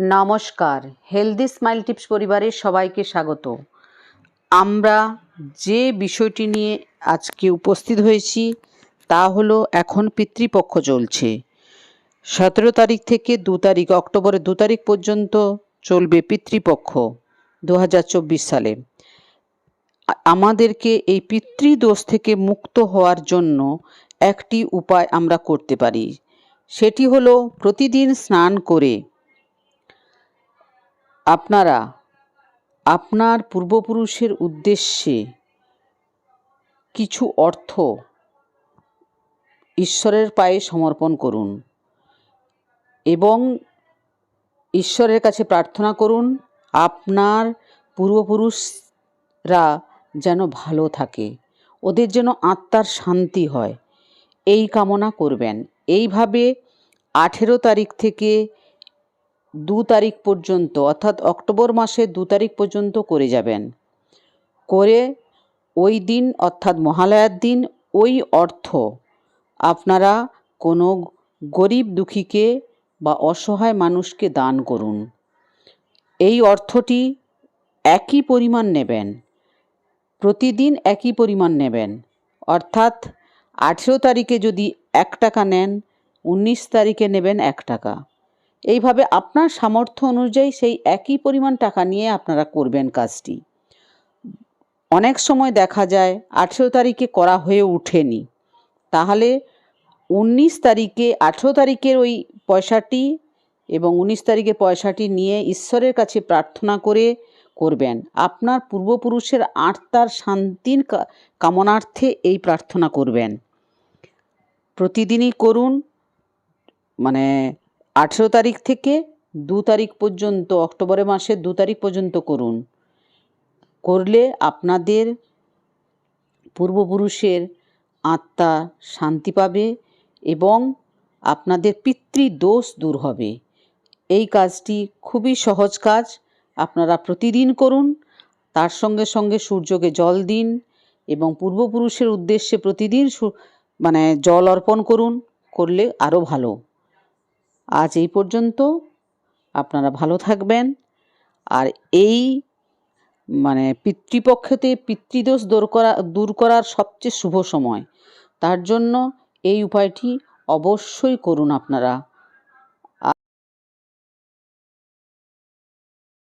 নমস্কার healthy smile tips পরিবারের সবাইকে স্বাগত। আমরা যে বিষয়টি নিয়ে আজকে উপস্থিত হয়েছি তা হলো এখন পিতৃপক্ষ চলছে। সতেরো তারিখ থেকে দু তারিখ, অক্টোবরের দু তারিখ পর্যন্ত চলবে পিতৃপক্ষ দু হাজার চব্বিশ সালে। আমাদেরকে এই পিতৃদোষ থেকে মুক্ত হওয়ার জন্য একটি উপায় আমরা করতে পারি। সেটি হলো প্রতিদিন স্নান করে আপনারা, আপনার পূর্বপুরুষের উদ্দেশ্যে কিছু অর্থ ঈশ্বরের পায়ে সমর্পণ করুন এবং ঈশ্বরের কাছে প্রার্থনা করুন, আপনার পূর্বপুরুষরা যেন ভালো থাকে, ওদের যেন আত্মার শান্তি হয়। এই কামনা করবেন। এইভাবে আঠেরো তারিখ থেকে দু তারিখ পর্যন্ত, অর্থাৎ অক্টোবর মাসে দু তারিখ পর্যন্ত করে যাবেন। করে ওই দিন, অর্থাৎ মহালয়ার দিন, ওই অর্থ আপনারা কোনো গরিব দুঃখীকে বা অসহায় মানুষকে দান করুন। এই অর্থটি একই পরিমাণ নেবেন, প্রতিদিন একই পরিমাণ নেবেন। অর্থাৎ আঠেরো তারিখে যদি এক টাকা নেন, উনিশ তারিখে নেবেন এক টাকা। এইভাবে আপনার সামর্থ্য অনুযায়ী সেই একই পরিমাণ টাকা নিয়ে আপনারা করবেন কাজটি। অনেক সময় দেখা যায়, আঠেরো তারিখে করা হয়ে ওঠেনি। তাহলে উনিশ তারিখে, আঠেরো তারিখের ওই পয়সাটি এবং উনিশ তারিখে পয়সাটি নিয়ে ঈশ্বরের কাছে প্রার্থনা করে করবেন। আপনার পূর্বপুরুষের আত্মার শান্তির কামনার্থে এই প্রার্থনা করবেন। প্রতিদিনই করুন মানে আঠেরো তারিখ থেকে দু তারিখ পর্যন্ত, অক্টোবরের মাসের দু তারিখ পর্যন্ত করুন। করলে আপনাদের পূর্বপুরুষের আত্মা শান্তি পাবে এবং আপনাদের পিতৃদোষ দূর হবে। এই কাজটি খুবই সহজ কাজ। আপনারা প্রতিদিন করুন। তার সঙ্গে সঙ্গে সূর্যকে জল দিন এবং পূর্বপুরুষের উদ্দেশ্যে প্রতিদিন মানে জল অর্পণ করুন। করলে আরও ভালো। আজ এই পর্যন্ত। আপনারা ভালো থাকবেন। আর এই মানে পিতৃপক্ষতে পিতৃদোষ দূর করা, দূর করার সবচেয়ে শুভ সময়। তার জন্য এই উপায়টি অবশ্যই করুন আপনারা।